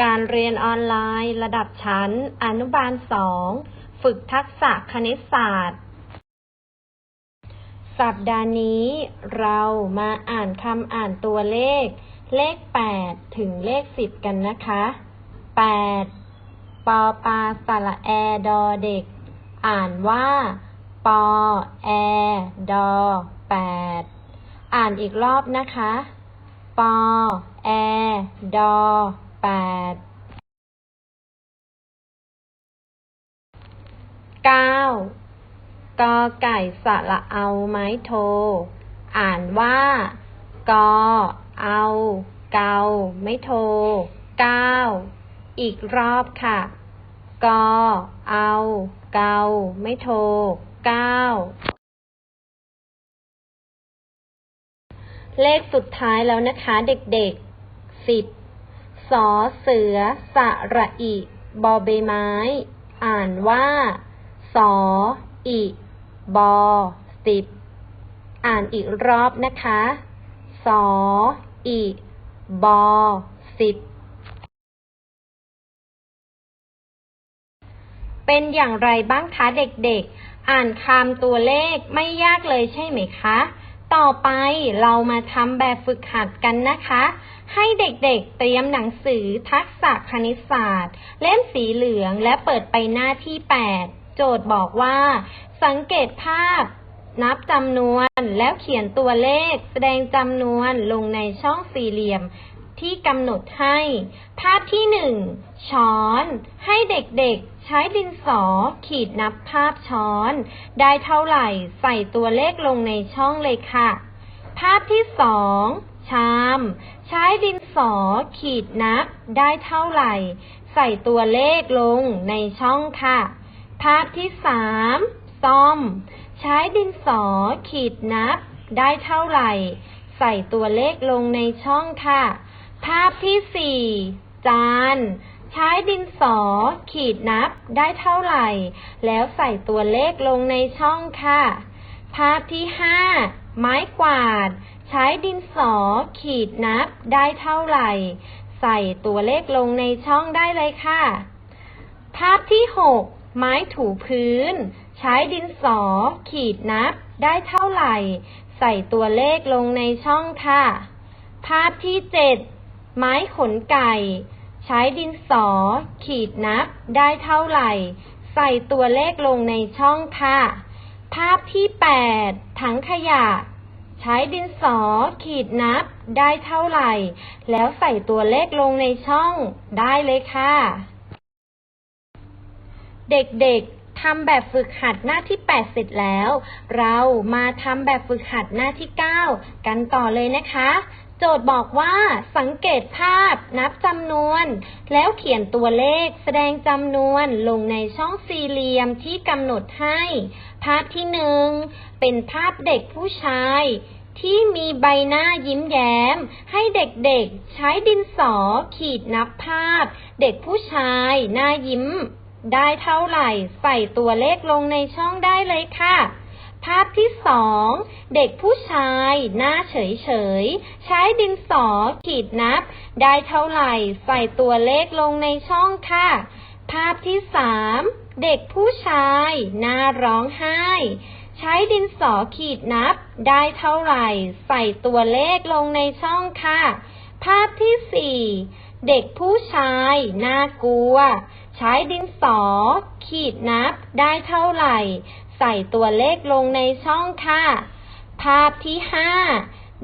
การเรียนออนไลน์ ระดับชั้น อนุบาล 2 ฝึกทักษะคณิตศาสตร์ สัปดาห์นี้ เรามาอ่านคำอ่านตัวเลข เลข 8 ถึงเลข 10 กันนะคะ 8 ปอปาสระแอดอเด็ก อ่านว่า ปอแอดอ8 อ่านอีกรอบนะคะ ปอแอดอ แปดเก้ากอไก่สระเอาไม้โท อ่านว่ากอเอาเกาไม่โทเก้าอีกรอบค่ะกอเอาเกาไม่โทเก้าเลขสุดท้ายแล้วนะคะ เด็กๆสิบ สอเสือสระอิบอใบไม้ อ่านว่า สออิบอสิบ อ่านอีกรอบนะคะ สออิบอสิบ เป็นอย่างไรบ้างคะเด็กๆ อ่านคำตัวเลขไม่ยากเลยใช่ไหมคะ ต่อไปเรามาทำแบบฝึกหัดกันนะคะ ให้เด็กๆเตรียมหนังสือทักษะคณิตศาสตร์ เล่มสีเหลืองและเปิดไปหน้าที่ 8 โจทย์บอกว่า สังเกตภาพ นับจำนวนแล้วเขียนตัวเลข แสดงจำนวนลงในช่องสี่เหลี่ยมที่กำหนดให้ ภาพที่หนึ่งช้อน ให้เด็กๆ ใช้ดินสอขีดนับภาพช้อน ได้เท่าไหร่ใส่ตัวเลขลงในช่องเลยค่ะ ภาพที่สองชาม ใช้ดินสอขีดนับ ได้เท่าไหร่ ใส่ตัวเลขลงในช่องค่ะ ภาพที่สามซ่อม ใช้ดินสอขีดนับ ได้เท่าไหร่ ใส่ตัวเลขลงในช่องค่ะ ภาพที่สี่จาน ใช้ดินสอ ขีดนับได้เท่าไหร่ แล้วใส่ตัวเลขลงในช่องค่ะ ภาพที่ห้าไม้กวาด ใช้ดินสอ ขีดนับได้เท่าไหร่ ใส่ตัวเลขลงในช่องได้เลยค่ะ ภาพที่หกไม้ถูพื้น ใช้ดินสอ ขีดนับได้เท่าไหร่ ใส่ตัวเลขลงในช่องค่ะ ภาพที่เจ็ดไม้ขนไก่ ใช้ดินสอ ขีดนับได้เท่าไหร่ ใส่ตัวเลขลงในช่องค่ะ ภาพที่แปดถังขยะ ใช้ดินสอ ขีดนับได้เท่าไหร่ แล้วใส่ตัวเลขลงในช่องได้เลยค่ะ เด็กๆทำแบบฝึกหัดหน้าที่ 8 เสร็จแล้ว เรามาทำแบบฝึกหัดหน้าที่ 9 กันต่อเลยนะคะ โจทย์บอกว่าสังเกตภาพนับจำนวน แล้วเขียนตัวเลขแสดงจำนวนลงในช่องสี่เหลี่ยมที่กำหนดให้ ภาพที่หนึ่งเป็นภาพเด็กผู้ชาย ที่มีใบหน้ายิ้มแย้ม ให้เด็กๆใช้ดินสอขีดนับภาพ เด็กผู้ชายหน้ายิ้ม ได้เท่าไหร่ใส่ตัวเลขลงในช่องได้เลยค่ะ ภาพที่สองเด็กผู้ชายหน้าเฉยๆใช้ดินสอขีดนับ ได้เท่าไหร่ใส่ตัวเลขลงในช่องค่ะ ภาพที่สามเด็กผู้ชายหน้าร้องไห้ ใช้ดินสอขีดนับ ได้เท่าไหร่ใส่ตัวเลขลงในช่องค่ะ ภาพที่สี่เด็กผู้ชายน่ากลัว ใช้ดินสอ ขีดนับได้เท่าไหร่ ใส่ตัวเลขลงในช่องค่ะ ภาพที่ห้า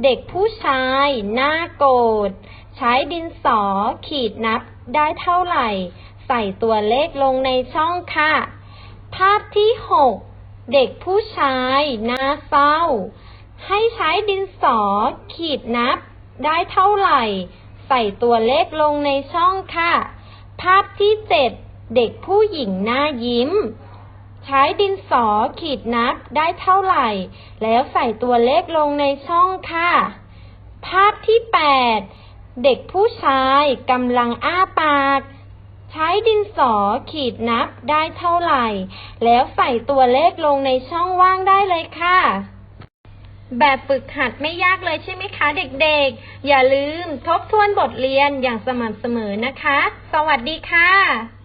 เด็กผู้ชายหน่าโกรธใช้ดินสอขีดนับได้เท่าไหร่ ใส่ตัวเลขลงในช่องค่ะ ภาพที่หกเด็กผู้ชายหน่าเศร้า ให้ใช้ดินสอขีดนับได้เท่าไหร่ ใส่ตัวเลขลงในช่องค่ะ ภาพที่เจ็ดเด็กผู้หญิงหน้ายิ้ม ใช้ดินสอขีดนับได้เท่าไหร่ แล้วใส่ตัวเลขลงในช่องค่ะ ภาพที่แปดเด็กผู้ชายกำลังอ้าปาก ใช้ดินสอขีดนับได้เท่าไหร่ แล้วใส่ตัวเลขลงในช่องว่างได้เลยค่ะ แบบฝึกหัดไม่ยากเลยใช่ไหมคะเด็กๆ อย่าลืมทบทวนบทเรียนอย่างสม่ำเสมอนะคะ สวัสดีค่ะ